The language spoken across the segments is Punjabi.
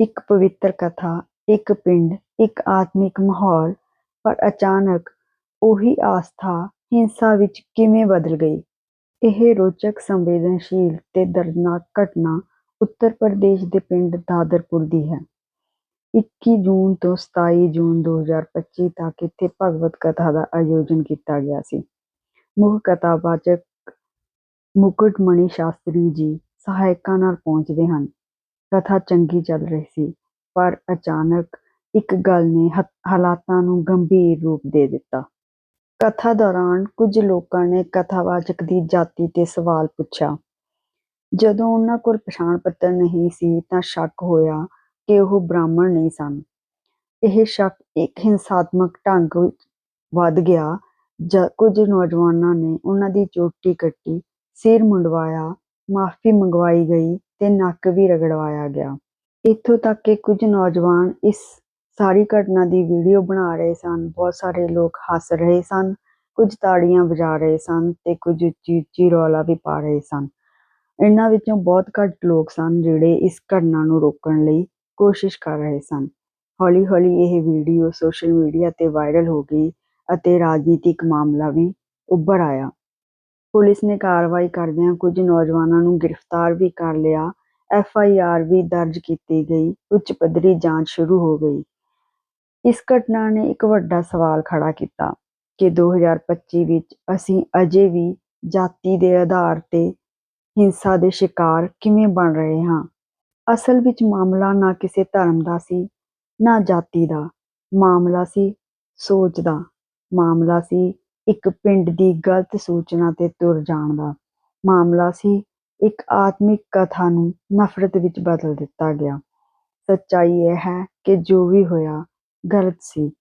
ਇੱਕ ਪਵਿੱਤਰ ਕਥਾ, ਇੱਕ ਪਿੰਡ, ਇੱਕ ਆਤਮਿਕ ਮਾਹੌਲ, ਪਰ ਅਚਾਨਕ ਉਹੀ ਆਸਥਾ ਹਿੰਸਾ ਵਿੱਚ ਕਿਵੇਂ ਬਦਲ ਗਈ? ਇਹ ਰੋਚਕ, ਸੰਵੇਦਨਸ਼ੀਲ ਤੇ ਦਰਦਨਾਕ ਘਟਨਾ ਉੱਤਰ ਪ੍ਰਦੇਸ਼ ਦੇ ਪਿੰਡ ਦਾਦਰਪੁਰ ਦੀ ਹੈ। 21 ਜੂਨ ਤੋਂ 27 ਜੂਨ 2025 ਤੱਕ ਇੱਥੇ ਭਗਵਤ ਕਥਾ ਦਾ ਆਯੋਜਨ ਕੀਤਾ ਗਿਆ ਸੀ। ਮੁੱਖ ਕਥਾਵਾਚਕ ਮੁਕੁਟਮਣੀ ਸ਼ਾਸਤਰੀ ਜੀ ਸਹਾਇਕਾਂ ਨਾਲ ਪਹੁੰਚਦੇ ਹਨ। ਕਥਾ ਚੰਗੀ ਚੱਲ ਰਹੀ ਸੀ, ਪਰ ਅਚਾਨਕ ਇੱਕ ਗੱਲ ਨੇ ਹ- ਹਾਲਾਤਾਂ ਨੂੰ ਗੰਭੀਰ ਰੂਪ ਦੇ ਦਿੱਤਾ। ਕਥਾ ਦੌਰਾਨ ਕੁਝ ਲੋਕਾਂ ਨੇ ਕਥਾਵਾਚਕ ਦੀ ਜਾਤੀ ਤੇ ਸਵਾਲ ਪੁੱਛਿਆ। ਜਦੋਂ ਉਹਨਾਂ ਕੋਲ ਪਛਾਣ ਪੱਤਰ ਨਹੀਂ ਸੀ ਤਾਂ ਸ਼ੱਕ ਹੋਇਆ ਕਿ ਉਹ ਬ੍ਰਾਹਮਣ ਨਹੀਂ ਸਨ। ਇਹ ਸ਼ੱਕ ਇੱਕ ਹਿੰਸਾਤਮਕ ਢੰਗ ਵਿੱਚ ਵੱਧ ਗਿਆ। ਜ, ਕੁਝ ਨੌਜਵਾਨਾਂ ਨੇ ਉਹਨਾਂ ਦੀ ਚੋਟੀ ਕੱਟੀ, ਸਿਰ ਮੁੰਡਵਾਇਆ, ਮਾਫੀ ਮੰਗਵਾਈ ਗਈ ਤੇ ਨੱਕ ਵੀ ਰਗੜਵਾਇਆ ਗਿਆ। ਇੱਥੋਂ ਤੱਕ ਕਿ ਕੁਝ ਨੌਜਵਾਨ ਇਸ ਸਾਰੀ ਘਟਨਾ ਦੀ ਵੀਡੀਓ ਬਣਾ ਰਹੇ ਸਨ। ਬਹੁਤ ਸਾਰੇ ਲੋਕ ਹੱਸ ਰਹੇ ਸਨ, ਕੁਝ ਤਾੜੀਆਂ ਵਜਾ ਰਹੇ ਸਨ ਤੇ ਕੁਝ ਉੱਚੀ ਉੱਚੀ ਰੌਲਾ ਵੀ ਪਾ ਰਹੇ ਸਨ। ਇਹਨਾਂ ਵਿੱਚੋਂ ਬਹੁਤ ਘੱਟ ਲੋਕ ਸਨ ਜਿਹੜੇ ਇਸ ਘਟਨਾ ਨੂੰ ਰੋਕਣ ਲਈ ਕੋਸ਼ਿਸ਼ ਕਰ ਰਹੇ ਸਨ। ਹੌਲੀ ਹੌਲੀ ਇਹ ਵੀਡੀਓ ਸੋਸ਼ਲ ਮੀਡੀਆ ਤੇ ਵਾਇਰਲ ਹੋ ਗਈ ਅਤੇ ਰਾਜਨੀਤਿਕ ਮਾਮਲਾ ਵੀ ਉੱਭਰ ਆਇਆ। ਪੁਲਿਸ ਨੇ ਕਾਰਵਾਈ ਕਰਦਿਆਂ ਕੁਝ ਨੌਜਵਾਨਾਂ ਨੂੰ ਗ੍ਰਿਫਤਾਰ ਵੀ ਕਰ ਲਿਆ। ਐਫ ਆਈ ਆਰ ਵੀ ਦਰਜ ਕੀਤੀ ਗਈ। ਉੱਚ ਪੱਧਰੀ ਜਾਂਚ ਸ਼ੁਰੂ ਹੋ ਗਈ। ਇਸ ਘਟਨਾ ਨੇ ਇੱਕ ਵੱਡਾ ਸਵਾਲ ਖੜਾ ਕੀਤਾ ਕਿ 2025 ਵਿੱਚ ਅਸੀਂ ਅਜੇ ਵੀ ਜਾਤੀ ਦੇ ਆਧਾਰ ਤੇ ਹਿੰਸਾ ਦੇ ਸ਼ਿਕਾਰ ਕਿਵੇਂ ਬਣ ਰਹੇ ਹਾਂ? ਅਸਲ ਵਿੱਚ ਮਾਮਲਾ ਨਾ ਕਿਸੇ ਧਰਮ ਦਾ ਸੀ, ਨਾ ਜਾਤੀ ਦਾ। ਮਾਮਲਾ ਸੀ ਸੋਚ ਦਾ। ਮਾਮਲਾ ਸੀ ਇੱਕ ਪਿੰਡ ਦੀ ਗਲਤ ਸੂਚਨਾ ਤੇ ਤੁਰ ਜਾਣ ਦਾ ਮਾਮਲਾ ਸੀ। ਇੱਕ ਆਤਮਿਕ ਕਥਾ ਨੂੰ ਨਫ਼ਰਤ ਵਿੱਚ ਬਦਲ ਦਿੱਤਾ ਗਿਆ। ਸੱਚਾਈ ਇਹ ਹੈ ਕਿ ਜੋ ਵੀ ਹੋਇਆ ਗਲਤ ਸੀ।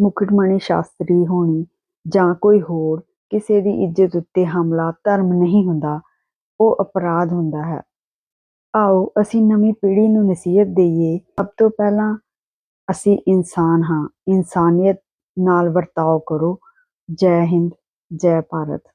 ਮੁਕਟਮਣੀ ਸ਼ਾਸਤਰੀ ਹੋਣੀ ਜਾਂ ਕੋਈ ਹੋਰ ਕਿਸੇ ਦੀ ਇੱਜ਼ਤ ਉੱਤੇ ਹਮਲਾ ਧਰਮ ਨਹੀਂ ਹੁੰਦਾ, ਉਹ ਅਪਰਾਧ ਹੁੰਦਾ ਹੈ। ਆਓ ਅਸੀਂ ਨਵੀਂ ਪੀੜ੍ਹੀ ਨੂੰ ਨਸੀਹਤ ਦਈਏ। ਸਭ ਤੋਂ ਪਹਿਲਾਂ ਅਸੀਂ ਇਨਸਾਨ ਹਾਂ। ਇਨਸਾਨੀਅਤ ਨਾਲ ਵਰਤਾਓ ਕਰੋ। ਜੈ ਹਿੰਦ ਜੈ ਭਾਰਤ।